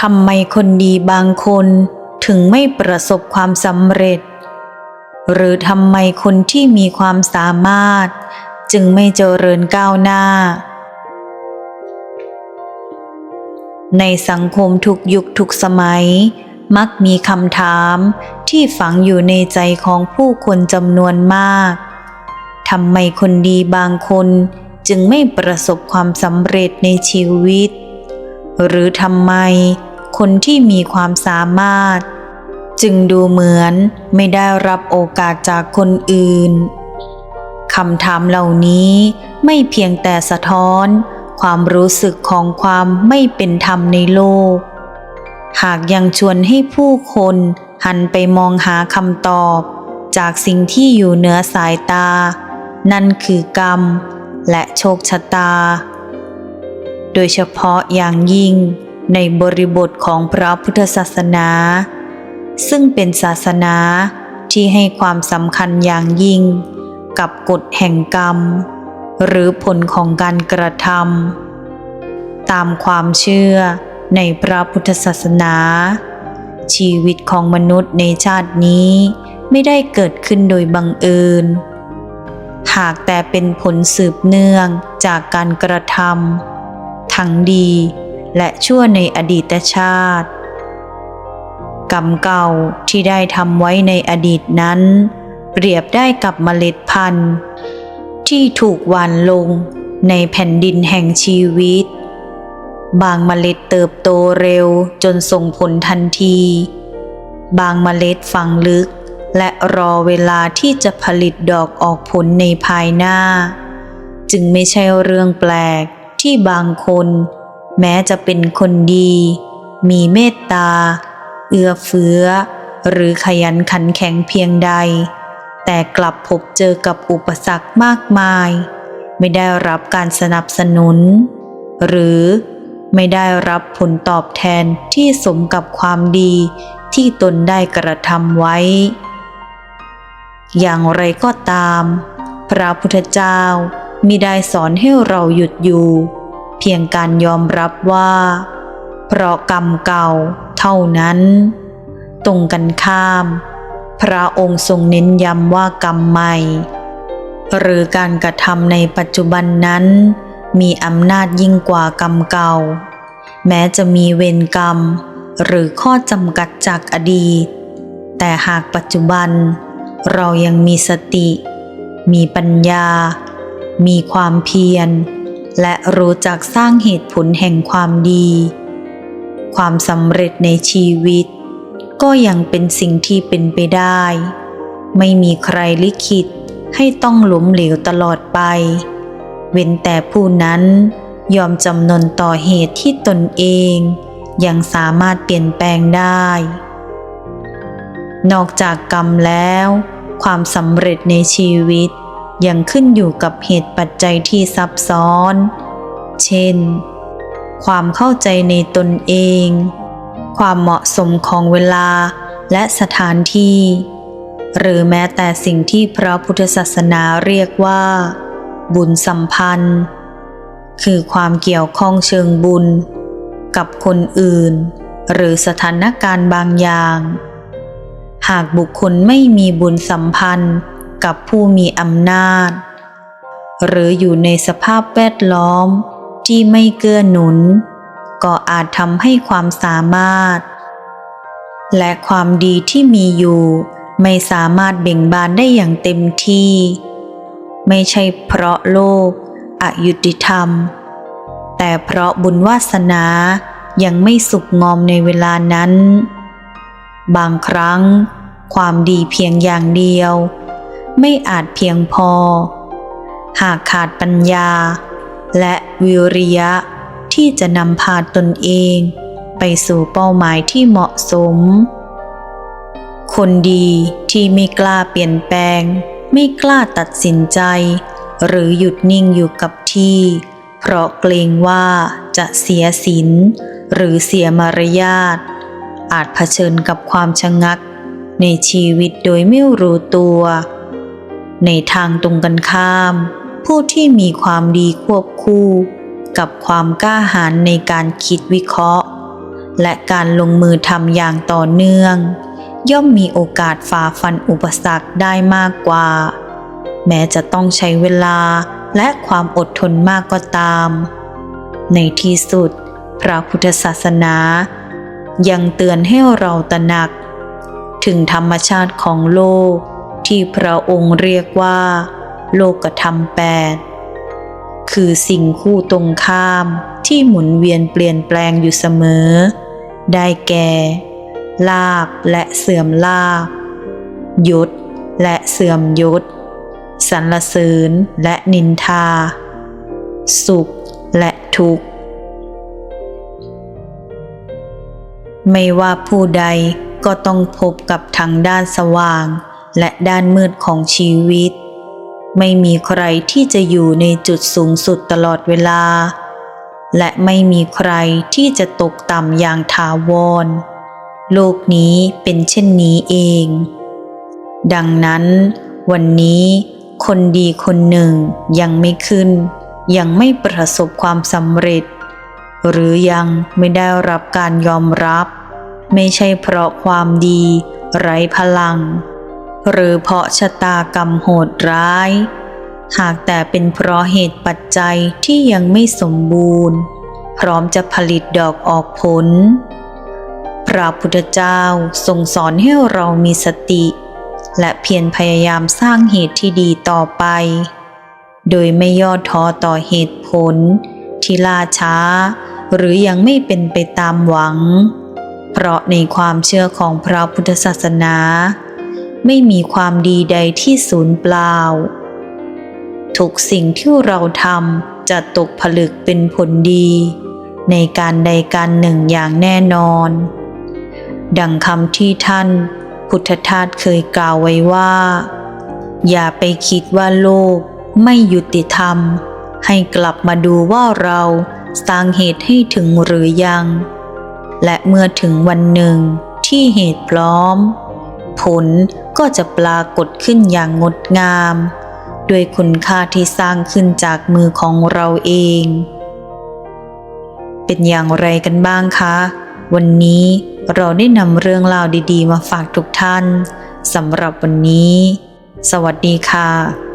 ทำไมคนดีบางคนถึงไม่ประสบความสำเร็จ หรือทำไมคนที่มีความสามารถ จึงไม่เจริญก้าวหน้า ในสังคมทุกยุคทุกสมัย มักมีคำถามที่ฝังอยู่ในใจของผู้คนจำนวนมากทำไมคนดีบางคนจึงไม่ประสบความสำเร็จในชีวิต หรือทำไม คนที่มีความสามารถ จึงดูเหมือนไม่ได้รับโอกาสจากคนอื่นคำถามเหล่านี้ไม่เพียงแต่สะท้อน ความรู้สึกของความไม่เป็นธรรมในโลก หากยังชวนให้ผู้คนหันไปมองหาคำตอบ จากสิ่งที่อยู่เหนือสายตา นั่นคือกรรม และโชคชะตา โดยเฉพาะอย่างยิ่ง ในบริบทของพระพุทธศาสนา ซึ่งเป็นศาสนาที่ให้ความสำคัญอย่างยิ่ง กับกฎแห่งกรรม หรือผลของการกระทำตามความเชื่อในพระพุทธศาสนา ชีวิตของมนุษย์ในชาตินี้ไม่ได้เกิดขึ้นโดยบังเอิญ หากแต่เป็นผลสืบเนื่องจากการกระทำทั้งดี และชั่วในอดีตชาติ กรรมเก่าที่ได้ทำไว้ในอดีตนั้น เปรียบได้กับเมล็ดพันธุ์ ที่ถูกหว่านลงในแผ่นดินแห่งชีวิต บางเมล็ดเติบโตเร็วจนส่งผลทันที บางเมล็ดฝังลึกและรอเวลาที่จะผลิตดอกออกผลในภายหน้า จึงไม่ใช่เรื่องแปลกที่บางคน แม้จะเป็นคนดี มีเมตตา เอื้อเฟื้อ หรือขยันขันแข็งเพียงใด แต่กลับพบเจอกับอุปสรรคมากมาย ไม่ได้รับการสนับสนุน หรือไม่ได้รับผลตอบแทนที่สมกับความดีที่ตนได้กระทำไว้ อย่างไรก็ตาม พระพุทธเจ้ามิได้สอนให้เราหยุดอยู่ เพียงการยอมรับว่า เพราะกรรมเก่าเท่านั้น ตรงกันข้าม พระองค์ทรงเน้นย้ำว่ากรรมใหม่ หรือการกระทำในปัจจุบันนั้น มีอำนาจยิ่งกว่ากรรมเก่า แม้จะมีเวรกรรม หรือข้อจำกัดจากอดีต แต่หากปัจจุบัน เรายังมีสติ มีปัญญา มีความเพียร และรู้จักสร้างเหตุผลแห่งความดี ความสำเร็จในชีวิต ก็ยังเป็นสิ่งที่เป็นไปได้ ไม่มีใครลิขิตให้ต้องหล้มเหลวตลอดไป เว้นแต่ผู้นั้นยอมจำนนต่อเหตุที่ตนเอง ยังสามารถเปลี่ยนแปลงได้ นอกจากกรรมแล้ว ความสำเร็จในชีวิต ยังขึ้นอยู่กับเหตุปัจจัยที่ซับซ้อน เช่น ความเข้าใจในตนเอง ความเหมาะสมของเวลาและสถานที่ หรือแม้แต่สิ่งที่พระพุทธศาสนาเรียกว่า บุญสัมพันธ์ คือความเกี่ยวข้องเชิงบุญ กับคนอื่น หรือสถานการณ์บางอย่าง หากบุคคลไม่มีบุญสัมพันธ์ กับผู้มีอำนาจ หรืออยู่ในสภาพแวดล้อมที่ไม่เกื้อหนุน ก็อาจทำให้ความสามารถ และความดีที่มีอยู่ ไม่สามารถเบ่งบานได้อย่างเต็มที่ ไม่ใช่เพราะโลกอายุติธรรม แต่เพราะบุญวาสนายังไม่สุกงอมในเวลานั้น บางครั้งความดีเพียงอย่างเดียว ไม่อาจเพียงพอ หากขาดปัญญา และวิริยะที่จะนำพาตนเอง ไปสู่เป้าหมายที่เหมาะสม คนดีที่ไม่กล้าเปลี่ยนแปลง ไม่กล้าตัดสินใจ หรือหยุดนิ่งอยู่กับที่ เพราะเกรงว่าจะเสียศีลหรือเสียมารยาท อาจเผชิญกับความชะงักในชีวิตโดยไม่รู้ตัว ในทางตรงกันข้าม ผู้ที่มีความดีควบคู่ กับความกล้าหาญในการคิดวิเคราะห์ และการลงมือทำอย่างต่อเนื่อง ย่อมมีโอกาสฝ่าฟันอุปสรรคได้มากกว่า แม้จะต้องใช้เวลาและความอดทนมากก็ตาม ในที่สุด พระพุทธศาสนา ยังเตือนให้เราตระหนัก ถึงธรรมชาติของโลก ที่พระองค์เรียกว่า โลกธรรมแปดคือสิ่งคู่ตรงข้ามที่หมุนเวียนเปลี่ยนแปลงอยู่เสมอ ได้แก่ ลาบและเสื่อมลาบยศและเสื่อมยศสรรเสริญและนินทา สุขและทุกข์ ไม่ว่าผู้ใดก็ต้องพบกับทั้งด้านสว่าง และด้านมืดของชีวิต ไม่มีใครที่จะอยู่ในจุดสูงสุดตลอดเวลา และไม่มีใครที่จะตกต่ำอย่างถาวร โลกนี้เป็นเช่นนี้เอง ดังนั้น วันนี้คนดีคนหนึ่งยังไม่ขึ้น ยังไม่ประสบความสำเร็จ หรือยังไม่ได้รับการยอมรับ ไม่ใช่เพราะความดี ไร้พลัง หรือเพราะชะตากรรมโหดร้าย หากแต่เป็นเพราะเหตุปัจจัยที่ยังไม่สมบูรณ์ พร้อมจะผลิตดอกออกผล พระพุทธเจ้าทรงสอนให้เรามีสติ และเพียรพยายามสร้างเหตุที่ดีต่อไป โดยไม่ย่อท้อต่อเหตุผล ที่ล่าช้า หรือยังไม่เป็นไปตามหวัง เพราะในความเชื่อของพระพุทธศาสนา ไม่มีความดีใดที่สูญเปล่า ทุกสิ่งที่เราทำจะตกผลึกเป็นผลดี ในการใดการหนึ่งอย่างแน่นอน ดังคำที่ท่านพุทธทาสเคยกล่าวไว้ว่า อย่าไปคิดว่าโลกไม่ยุติธรรม ให้กลับมาดูว่าเราสร้างเหตุให้ถึงหรือยัง และเมื่อถึงวันหนึ่งที่เหตุพร้อม ผล ก็จะปรากฏขึ้นอย่างงดงาม ด้วยคุณค่าที่สร้างขึ้นจากมือของเราเอง เป็นอย่างไรกันบ้างคะ วันนี้เราได้นำเรื่องราวดีๆ มาฝากทุกท่านสำหรับวันนี้ สวัสดีค่ะ